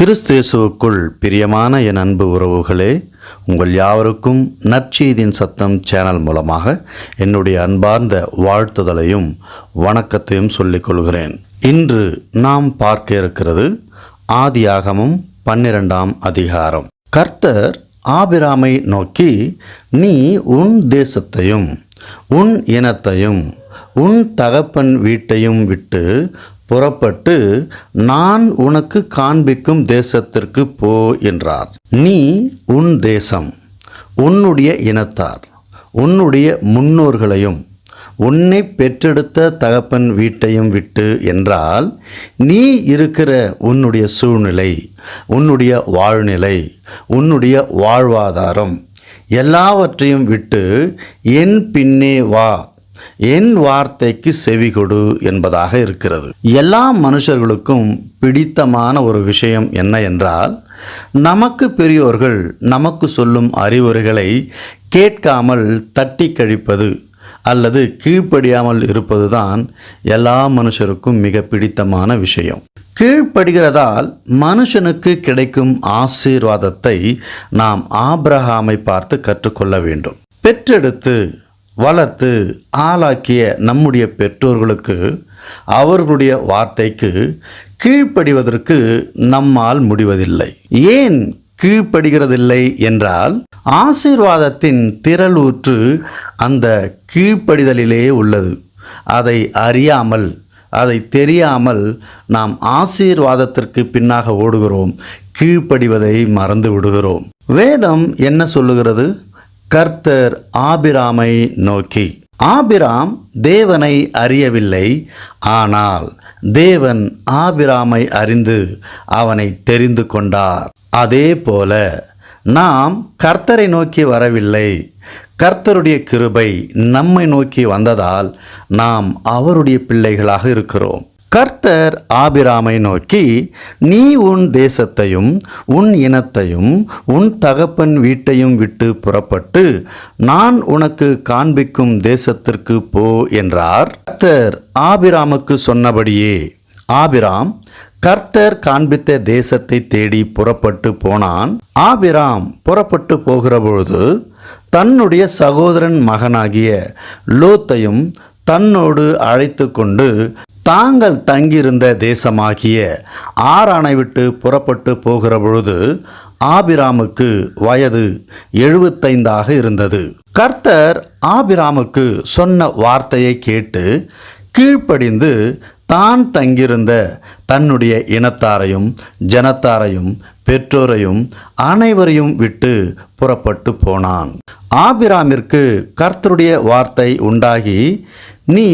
கிறிஸ்தேசுவுக்குள் பிரியமான என் அன்பு உறவுகளே உங்கள் யாவருக்கும் நற்செய்தியின் சத்தம் சேனல் மூலமாக என்னுடைய அன்பார்ந்த வாழ்த்துதலையும் வணக்கத்தையும் சொல்லிக் கொள்கிறேன். இன்று நாம் பார்க்க இருக்கிறது ஆதியாகமும் பன்னிரெண்டாம் அதிகாரம். கர்த்தர் ஆபிராமை நோக்கி நீ உன் தேசத்தையும் உன் இனத்தையும் உன் தகப்பன் வீட்டையும் விட்டு புறப்பட்டு நான் உனக்கு காண்பிக்கும் தேசத்திற்கு போ என்றார். நீ உன் தேசம் உன்னுடைய இனத்தார் உன்னுடைய முன்னோர்களையும் உன்னை பெற்றெடுத்த தகப்பன் வீட்டையும் விட்டு என்றால் நீ இருக்கிற உன்னுடைய சூழ்நிலை உன்னுடைய வாழ்நிலை உன்னுடைய வாழ்வாதாரம் எல்லாவற்றையும் விட்டு என் பின்னே வா என் வார்த்தைக்கு செவி கொடு என்பதாக இருக்கிறது. எல்லா மனுஷர்களுக்கும் பிடித்தமான ஒரு விஷயம் என்ன என்றால் நமக்கு பெரியோர்கள் நமக்கு சொல்லும் அறிவுரைகளை கேட்காமல் தட்டி கழிப்பது அல்லது கீழ்ப்படியாமல் இருப்பதுதான் எல்லா மனுஷருக்கும் மிக பிடித்தமான விஷயம். கீழ்ப்படுகிறதால் மனுஷனுக்கு கிடைக்கும் ஆசீர்வாதத்தை நாம் ஆப்ரஹாமை பார்த்து கற்றுக்கொள்ள வேண்டும். பெற்றெடுத்து வளர்த்து ஆளாக்கிய நம்முடைய பெற்றோர்களுக்கு அவர்களுடைய வார்த்தைக்கு கீழ்ப்படிவதற்கு நம்மால் முடிவதில்லை. ஏன் கீழ்ப்படுகிறதில்லை என்றால் ஆசீர்வாதத்தின் திரளூற்று அந்த கீழ்ப்படிதலிலே உள்ளது. அதை அறியாமல் அதை தெரியாமல் நாம் ஆசீர்வாதத்திற்கு பின்னாக ஓடுகிறோம் கீழ்ப்படிவதை மறந்து விடுகிறோம். வேதம் என்ன சொல்லுகிறது? கர்த்தர் ஆபிராமை நோக்கி ஆபிராம் தேவனை அறியவில்லை ஆனால் தேவன் ஆபிராமை அறிந்து அவனை தெரிந்து கொண்டார். அதே போல நாம் கர்த்தரை நோக்கி வரவில்லை கர்த்தருடைய கிருபை நம்மை நோக்கி வந்ததால் நாம் அவருடைய பிள்ளைகளாக இருக்கிறோம். கர்த்தர் ஆபிராமை நோக்கி நீ உன் தேசத்தையும் உன் இனத்தையும் உன் தகப்பன் வீட்டையும் விட்டு புறப்பட்டு நான் உனக்கு காண்பிக்கும் தேசத்திற்கு போ என்றார். கர்த்தர் ஆபிராமுக்கு சொன்னபடியே ஆபிராம் கர்த்தர் காண்பித்த தேசத்தை தேடி புறப்பட்டு போனான். ஆபிராம் புறப்பட்டு போகிற பொழுது தன்னுடைய சகோதரன் மகனாகிய லோத்தையும் தன்னோடு அழைத்து கொண்டு தாங்கள் தங்கியிருந்த தேசமாகிய ஆறானை விட்டு புறப்பட்டு போகிற பொழுது ஆபிராமுக்கு வயது எழுபத்தைந்தாக இருந்தது. கர்த்தர் ஆபிராமுக்கு சொன்ன வார்த்தையை கேட்டு கீழ்ப்படிந்து தான் தங்கியிருந்த தன்னுடைய இனத்தாரையும் ஜனத்தாரையும் பெற்றோரையும் அனைவரையும் விட்டு புறப்பட்டு போனான். ஆபிராமிற்கு கர்த்தருடைய வார்த்தை உண்டாகி நீ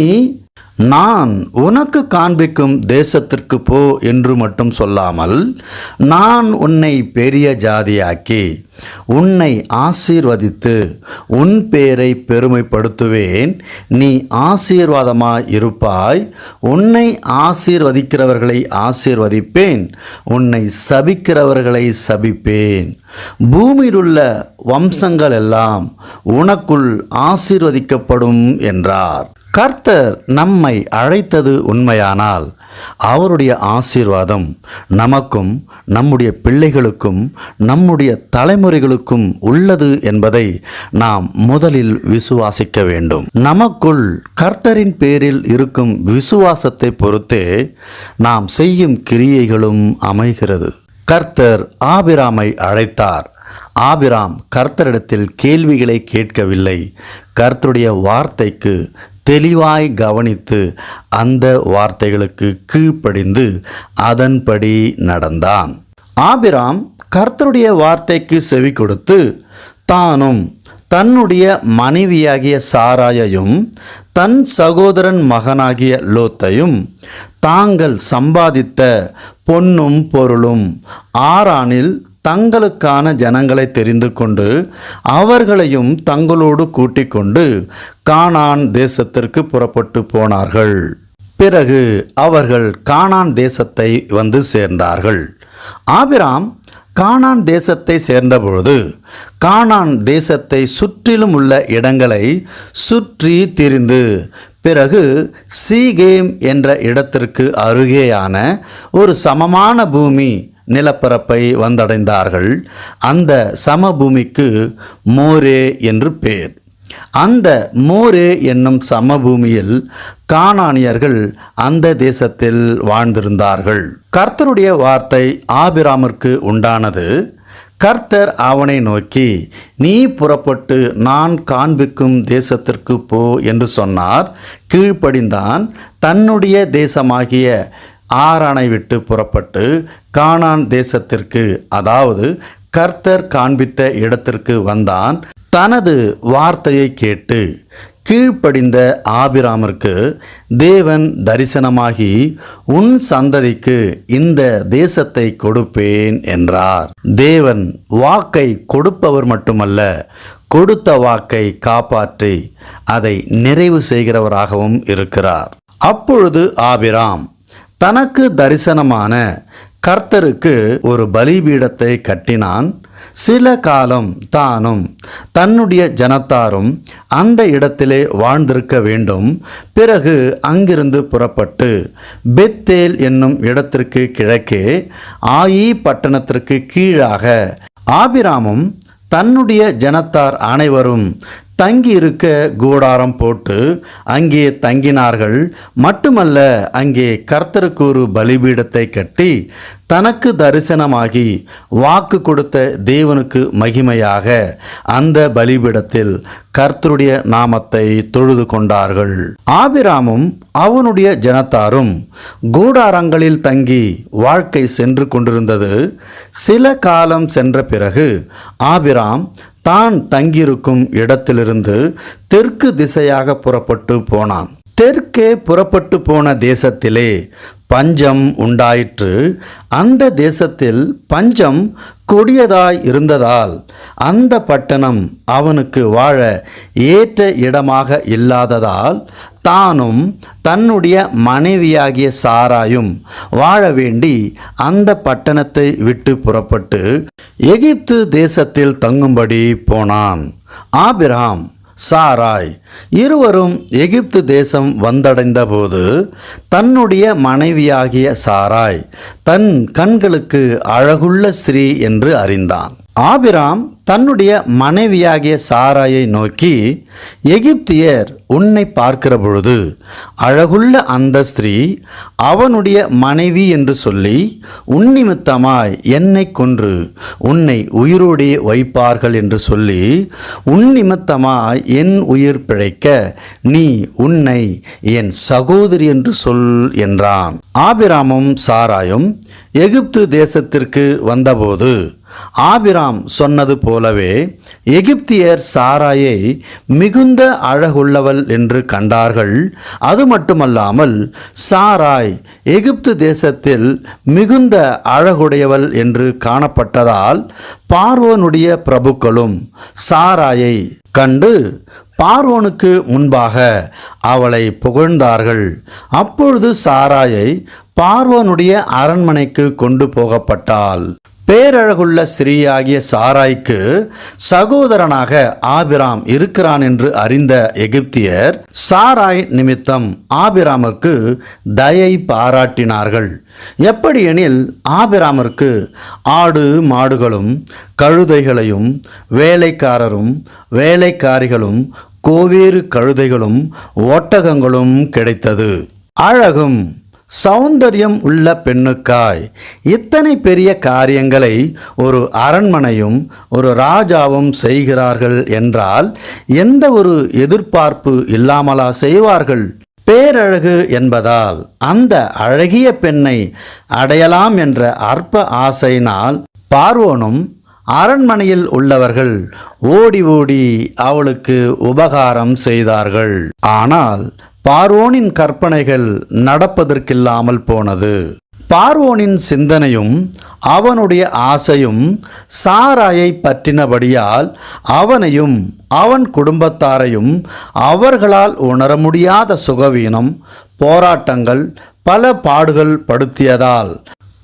நான் உனக்கு காண்பிக்கும் தேசத்திற்கு போ என்று மட்டும் சொல்லாமல் நான் உன்னை பெரிய ஜாதியாக்கி உன்னை ஆசீர்வதித்து உன் பேரை பெருமைப்படுத்துவேன். நீ ஆசீர்வாதமாய் இருப்பாய். உன்னை ஆசீர்வதிக்கிறவர்களை ஆசீர்வதிப்பேன். உன்னை சபிக்கிறவர்களை சபிப்பேன். பூமியிலுள்ள வம்சங்கள் எல்லாம் உனக்குள் ஆசீர்வதிக்கப்படும் என்றார். கர்த்தர் நம்மை அழைத்தது உண்மையானால் அவருடைய ஆசீர்வாதம் நமக்கும் நம்முடைய பிள்ளைகளுக்கும் நம்முடைய தலைமுறைகளுக்கும் உள்ளது என்பதை நாம் முதலில் விசுவாசிக்க வேண்டும். நமக்குள் கர்த்தரின் பேரில் இருக்கும் விசுவாசத்தை பொறுத்தே நாம் செய்யும் கிரியைகளும் அமைகிறது. கர்த்தர் ஆபிராமை அழைத்தார். ஆபிராம் கர்த்தரிடத்தில் கேள்விகளை கேட்கவில்லை. கர்த்தருடைய வார்த்தைக்கு தெளிவாய் கவனித்து அந்த வார்த்தைகளுக்கு கீழ்ப்படிந்து அதன்படி நடந்தான். ஆபிராம் கர்த்தருடைய வார்த்தைக்கு செவி கொடுத்து தானும் தன்னுடைய மனைவியாகிய சாராயையும் தன் சகோதரன் மகனாகிய லோத்தையும் தாங்கள் சம்பாதித்த பொன்னும் பொருளும் ஆறானில் தங்களுக்கான ஜனங்களை தெரிந்து கொண்டு அவர்களையும் தங்களோடு கூட்டிக் கொண்டு கானான் தேசத்திற்கு புறப்பட்டு போனார்கள். பிறகு அவர்கள் கானான் தேசத்தை வந்து சேர்ந்தார்கள். ஆபிராம் கானான் தேசத்தை சேர்ந்தபொழுது கானான் தேசத்தை சுற்றிலும் உள்ள இடங்களை சுற்றி திரிந்து பிறகு சீகேம் என்ற இடத்திற்கு அருகேயான ஒரு சமமான பூமி நிலப்பரப்பை வந்தடைந்தார்கள். அந்த சமபூமிக்கு மோரே என்று பேர். அந்த மோரே என்னும் சமபூமியில் கானானியர்கள் அந்த தேசத்தில் வாழ்ந்திருந்தார்கள். கர்த்தருடைய வார்த்தை ஆபிராமிற்கு உண்டானது. கர்த்தர் அவனை நோக்கி நீ புறப்பட்டு நான் காண்பிக்கும் தேசத்திற்கு போ என்று சொன்னார். கீழ்ப்படிந்தான். தன்னுடைய தேசமாகிய ஆறானை விட்டு புறப்பட்டு கானான் தேசத்திற்கு அதாவது கர்த்தர் காண்பித்த இடத்திற்கு வந்தான். தனது வார்த்தையை கேட்டு கீழ்ப்படிந்த ஆபிராமிற்கு தேவன் தரிசனமாகி உன் சந்ததிக்கு இந்த தேசத்தை கொடுப்பேன் என்றார். தேவன் வாக்கை கொடுப்பவர் மட்டுமல்ல கொடுத்த வாக்கை காப்பாற்றி அதை நிறைவு செய்கிறவராகவும் இருக்கிறார். அப்பொழுது ஆபிராம் தனக்கு தரிசனமான கர்த்தருக்கு ஒரு பலிபீடத்தை கட்டினான். சில காலம் தானும் தன்னுடைய ஜனத்தாரும் அந்த இடத்திலே வாழ்ந்திருக்க வேண்டும். பிறகு அங்கிருந்து புறப்பட்டு பெத்தேல் என்னும் இடத்திற்கு கிழக்கே ஆயி பட்டணத்திற்கு கீழாக ஆபிராமும் தன்னுடைய ஜனத்தார் அனைவரும் தங்கி இருக்க கூடாரம் போட்டு அங்கே தங்கினார்கள். மட்டுமல்ல அங்கே கர்த்தருக்கு ஒரு பலிபீடத்தை கட்டி தனக்கு தரிசனமாகி வாக்கு கொடுத்த தேவனுக்கு மகிமையாக அந்த பலிபீடத்தில் கர்த்தருடைய நாமத்தை தொழுது கொண்டார்கள். ஆபிராமும் அவனுடைய ஜனத்தாரும் கூடாரங்களில் தங்கி வாழ்க்கை சென்று கொண்டிருந்தது. சில காலம் சென்ற பிறகு ஆபிராம் தான் தங்கியிருக்கும் இடத்திலிருந்து தெற்கு திசையாக புறப்பட்டு போனான். தெற்கே புறப்பட்டு போன தேசத்திலே பஞ்சம் உண்டாயிற்று. அந்த தேசத்தில் பஞ்சம் கொடியதாய் இருந்ததால் அந்த பட்டணம் அவனுக்கு வாழ ஏற்ற இடமாக இல்லாததால் தானும் தன்னுடைய மனைவியாகிய சாராயும் வாழ வேண்டி அந்த பட்டணத்தை விட்டு புறப்பட்டு எகிப்து தேசத்தில் தங்கும்படி போனான். ஆபிராம் சாராய் இருவரும் எகிப்து தேசம் வந்தடைந்தபோது தன்னுடைய மனைவியாகிய சாராய் தன் கண்களுக்கு அழகுள்ள ஸ்ரீ என்று அறிந்தான். ஆபிராம் தன்னுடைய மனைவியாகிய சாராயை நோக்கி எகிப்தியர் உன்னை பார்க்கிற பொழுது அழகுள்ள அந்த ஸ்திரீ அவனுடைய மனைவி என்று சொல்லி உன்னிமித்தமாய் என்னை கொன்று உன்னை உயிரோடே வைப்பார்கள் என்று சொல்லி உன்னிமித்தமாய் என் உயிர் பிழைக்க நீ உன்னை என் சகோதரி என்று சொல் என்றான். ஆபிராமும் சாராயும் எகிப்து தேசத்திற்கு வந்தபோது ஆபிராம் சொன்னது போலவே எகிப்தியர் சாராயை மிகுந்த அழகுள்ளவள் என்று கண்டார்கள். அது மட்டுமல்லாமல் சாராய் எகிப்து தேசத்தில் மிகுந்த அழகுடையவள் என்று காணப்பட்டதால் பார்வோனுடைய பிரபுக்களும் சாராயை கண்டு பார்வோனுக்கு முன்பாக அவளை புகழ்ந்தார்கள். அப்பொழுது சாராயை பார்வோனுடைய அரண்மனைக்கு கொண்டு போகப்பட்டாள். பேரழகுள்ள ஸ்திரீயாகிய சாராய்க்கு சகோதரனாக ஆபிராம் இருக்கிறான் என்று அறிந்த எகிப்தியர் சாராய் நிமித்தம் ஆபிராமுக்கு தயை பாராட்டினார்கள். எப்படியெனில் ஆபிராமிற்கு ஆடு மாடுகளும் கழுதைகளையும் வேலைக்காரரும் வேலைக்காரிகளும் கோவேறு கழுதைகளும் ஒட்டகங்களும் கிடைத்தது. அழகும் சௌந்தரியம் உள்ள பெண்ணுக்காய். இத்தனை பெரிய காரியங்களை ஒரு அரண்மனையும் ஒரு ராஜாவும் செய்கிறார்கள் என்றால் எந்த ஒரு எதிர்பார்ப்பு இல்லாமலா செய்வார்கள்? பேரழகு என்பதால் அந்த அழகிய பெண்ணை அடையலாம் என்ற அற்ப ஆசையினால் பார்வோனும் அரண்மனையில் உள்ளவர்கள் ஓடி ஓடி அவளுக்கு உபகாரம் செய்தார்கள். ஆனால் பார்வோனின் கற்பனைகள் நடப்பதற்கில்லாமல் போனது. பார்வோனின் சிந்தனையும் அவனுடைய ஆசையும் சாராயை பற்றினபடியால் அவனையும் அவன் குடும்பத்தாரையும் அவர்களால் உணர முடியாத சுகவீனம் போராட்டங்கள் பல பாடுகள் படுத்தியதால்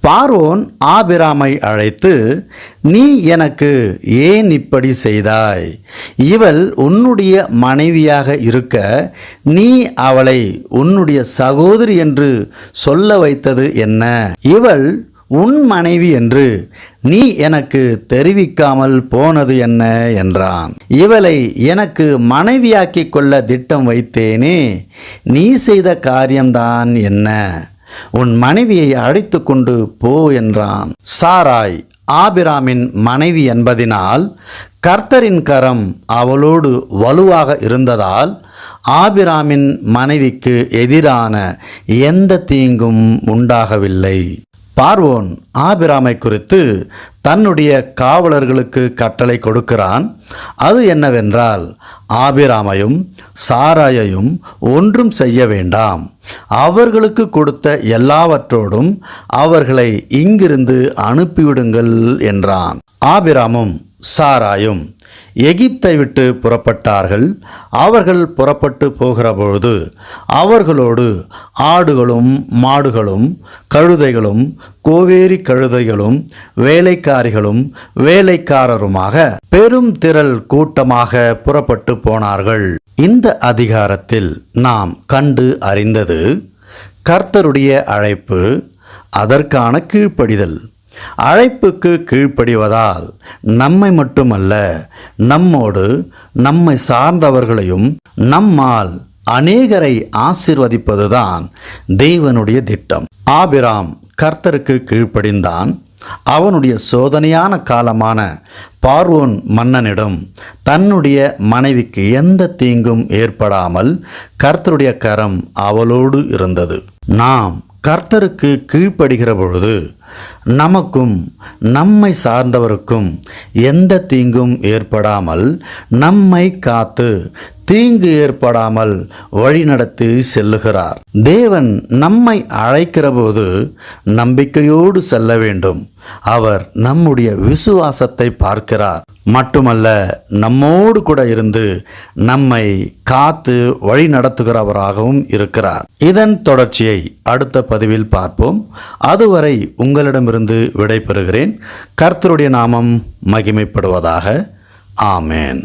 பார்வோன் ஆபிராமை அழைத்து நீ எனக்கு ஏன் இப்படி செய்தாய்? இவள் உன்னுடைய மனைவியாக இருக்க நீ அவளை உன்னுடைய சகோதரி என்று சொல்ல வைத்தது என்ன? இவள் உன் மனைவி என்று நீ எனக்கு தெரிவிக்காமல் போனது என்ன? என்றான். இவளை எனக்கு மனைவியாக்கிக் கொள்ள திட்டம் வைத்தேனே நீ செய்த காரியம்தான் என்ன? உன் மனைவியை அழைத்து கொண்டு போ என்றான். சாராய் ஆபிராமின் மனைவி என்பதினால் கர்த்தரின் கரம் அவளோடு வலுவாக இருந்ததால் ஆபிராமின் மனைவிக்கு எதிரான எந்த தீங்கும் உண்டாகவில்லை. பார்வோன் ஆபிராமை குறித்து தன்னுடைய காவலர்களுக்கு கட்டளை கொடுக்கிறான். அது என்னவென்றால் ஆபிராமையும் சாராயையும் ஒன்றும் செய்ய வேண்டாம். அவர்களுக்கு கொடுத்த எல்லாவற்றோடும் அவர்களை இங்கிருந்து அனுப்பிவிடுங்கள் என்றான். ஆபிராமும் சாராயும் எகிப்தை விட்டு புறப்பட்டார்கள். அவர்கள் புறப்பட்டு போகிறபொழுது அவர்களோடு ஆடுகளும் மாடுகளும் கழுதைகளும் கோவேரி கழுதைகளும் வேலைக்காரிகளும் வேலைக்காரருமாக பெரும் திரள் கூட்டமாக புறப்பட்டு போனார்கள். இந்த அதிகாரத்தில் நாம் கண்டு அறிந்தது கர்த்தருடைய அழைப்பு அதற்கான கீழ்ப்படிதல். அழைப்புக்கு கீழ்ப்படிவதால் நம்மை மட்டுமல்ல நம்மோடு நம்மை சார்ந்தவர்களையும் நம்மால் அநேகரை ஆசிர்வதிப்பதுதான் தெய்வனுடைய திட்டம். ஆபிராம் கர்த்தருக்கு கீழ்ப்படிந்தான். அவனுடைய சோதனையான காலமான பார்வோன் மன்னனிடம் தன்னுடைய மனைவிக்கு எந்த தீங்கும் ஏற்படாமல் கர்த்தருடைய கரம் அவளோடு இருந்தது. நாம் கர்த்தருக்கு கீழ்ப்படுகிற பொழுது நமக்கும் நம்மை சார்ந்தவருக்கும் எந்த தீங்கும் ஏற்படாமல் நம்மை காத்து தீங்கு ஏற்படாமல் வழிநடத்தி செல்லுகிறார். தேவன் நம்மை அழைக்கிறபோது நம்பிக்கையோடு செல்ல வேண்டும். அவர் நம்முடைய விசுவாசத்தை பார்க்கிறார். மட்டுமல்ல நம்மோடு கூட இருந்து நம்மை காத்து வழி நடத்துகிறவராகவும் இருக்கிறார். இதன் தொடர்ச்சியை அடுத்த பதிவில் பார்ப்போம். அதுவரை உங்களிடமிருந்து விடைபெறுகிறேன். கர்த்தருடைய நாமம் மகிமைப்படுவதாக. ஆமேன்.